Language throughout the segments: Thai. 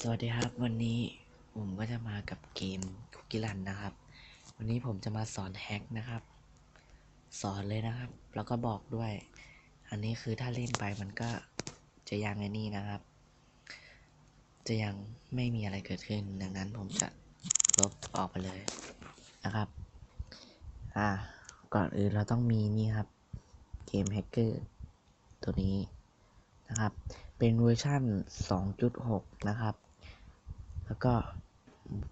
สวัสดีครับวันนี้ผมก็จะมากับเกมคุกกี้รันนะครับ วันนี้ผมจะมาสอนแฮกนะครับ สอนเลยนะครับ แล้วก็บอกด้วย อันนี้คือถ้าเล่นไปมันก็จะยังไงนี่นะครับ จะยังไม่มีอะไรเกิดขึ้น ดังนั้นผมจะลบออกไปเลยนะครับ อ่า ก่อนอื่นเราต้องมีนี่ครับ เกมแฮกเกอร์ตัวนี้ นะครับ เป็นเวอร์ชั่น 2.6 นะครับ แล้วก็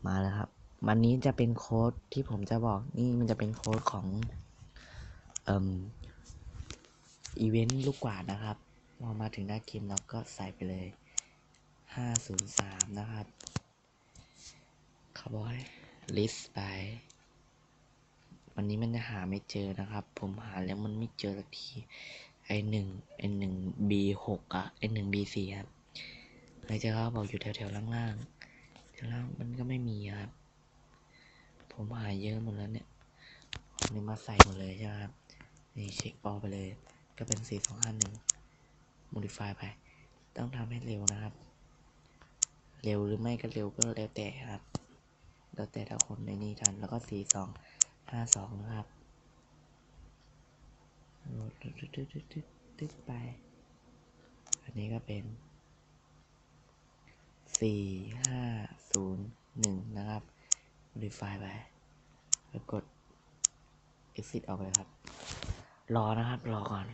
มาแล้วครับ วันนี้จะเป็นโค้ดที่ผมจะบอกนี่มันจะเป็นโค้ดของเอ่มอีเวนต์ลูกกวาดนะครับพอมาถึงหน้าเกมเราก็ใส่ไปเลย 503 นะครับเขาบอกให้ list ไป วันนี้มันจะหาไม่เจอนะครับ ผมหาแล้วมันไม่เจอสักที ไอหนึ่งไอหนึ่ง B หกอะไอหนึ่ง B สี่ครับใครจะเขาบอกอยู่แถวแถวๆล่างๆแถวล่างมันก็ไม่มีครับ ผมหายเยอะหมดแล้วเนี่ยผมนี่มาใส่หมดเลยใช่ไหมครับนี่เช็คออไปเลย ก็เป็นสี่สองห้าหนึ่ง modify ไป ต้องทำให้เร็วนะครับ เร็วหรือไม่ก็เร็วก็แล้วแต่ครับ แล้วแต่ละคนในนี้ทันแล้วก็สี่สองห้าสองนะครับ โหลดตึ๊ดตึ๊ดตึ๊ดตึ๊ดตึ๊ดไป อันนี้ก็เป็น 4 5 0 1 นะครับ modify ไปแล้วกด exit ออกเลยครับ รอนะครับ รอก่อน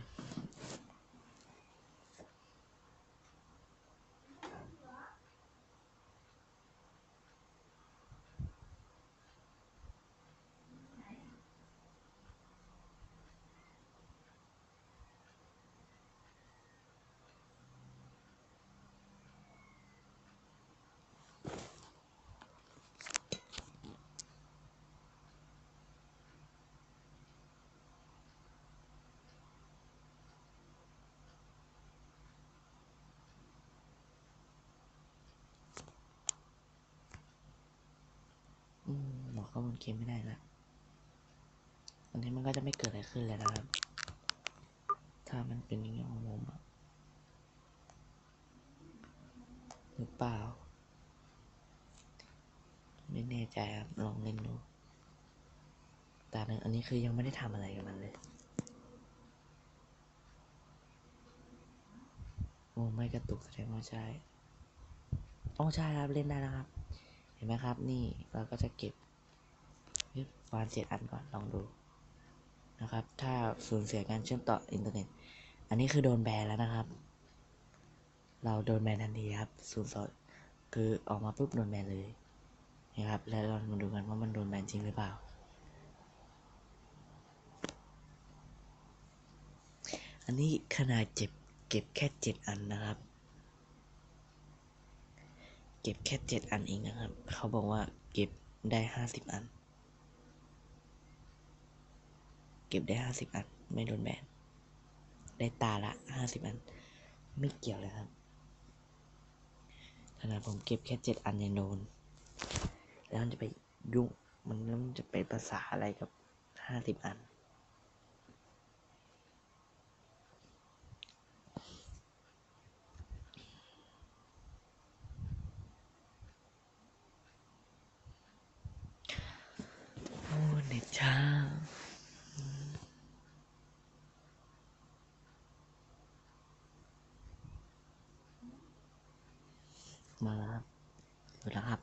อืมบอก ข้อมูลเกมไม่ได้ละอันนี้มันก็จะไม่เกิดอะไรขึ้นเลยนะครับ ถ้ามันเป็นอย่างนี้ของผมอะหรือเปล่า ไม่แน่ใจครับลองเล่นดูตาหนึ่งอันนี้คือยังไม่ได้ทำอะไรกับมันเลย โอ้ไม่กระตุกแสดงว่าใช่อ๋อใช่ครับเล่นได้นะครับ เห็นไหมครับ นี่เราก็จะเก็บ วานเจ็ดอันก่อนลองดูนะครับ ถ้าสูญเสียการเชื่อมต่ออินเทอร์เน็ต อันนี้คือโดนแบนแล้วนะครับ เราโดนแบนทันทีครับศูนย์สดคือออกมาปุ๊บโดนแบนเลยนะครับ แล้วเรามาดูกันว่ามันโดนแบนจริงหรือเปล่า อันนี้ขนาดเจ็บเก็บแค่เจ็ดอันนะครับ เก็บแค่เจ็ดอันเองนะครับ เขาบอกว่าเก็บได้ห้าสิบอัน เก็บได้ห้าสิบอัน ไม่โดนแบน ได้ตาละห้าสิบอัน ไม่เกี่ยวเลยครับ ขนาดผมเก็บแค่เจ็ดอันยังโดน แล้วมันจะไปยุ่ง มันแล้วมันจะไปภาษาอะไรกับห้าสิบอัน โอ้เน็ตช้า มาแล้วครับดูแล้วครับ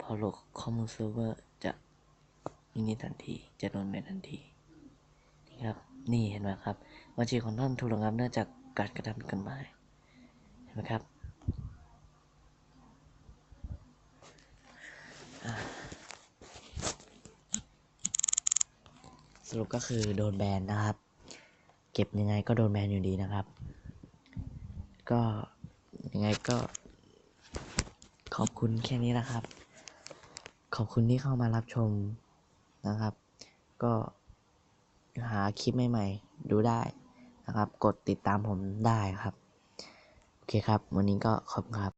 พอโหลดข้อมูลเซิร์ฟเวอร์จะมินิทันที จะโดนแบนทันที นี่ครับ นี่เห็นไหมครับบัญชีของท่านถูกระงับเนื่องจากการกระทำผิดกฎหมาย เห็นไหมครับสรุปก็คือโดนแบนนะครับ เก็บยังไงก็โดนแบนอยู่ดีนะครับ ก็ยังไงก็ ขอบคุณแค่นี้นะครับ ขอบคุณที่เข้ามารับชมนะครับ ก็หาคลิปใหม่ๆ ดูได้นะครับ กดติดตามผมได้ครับ โอเคครับ วันนี้ก็ขอบคุณครับ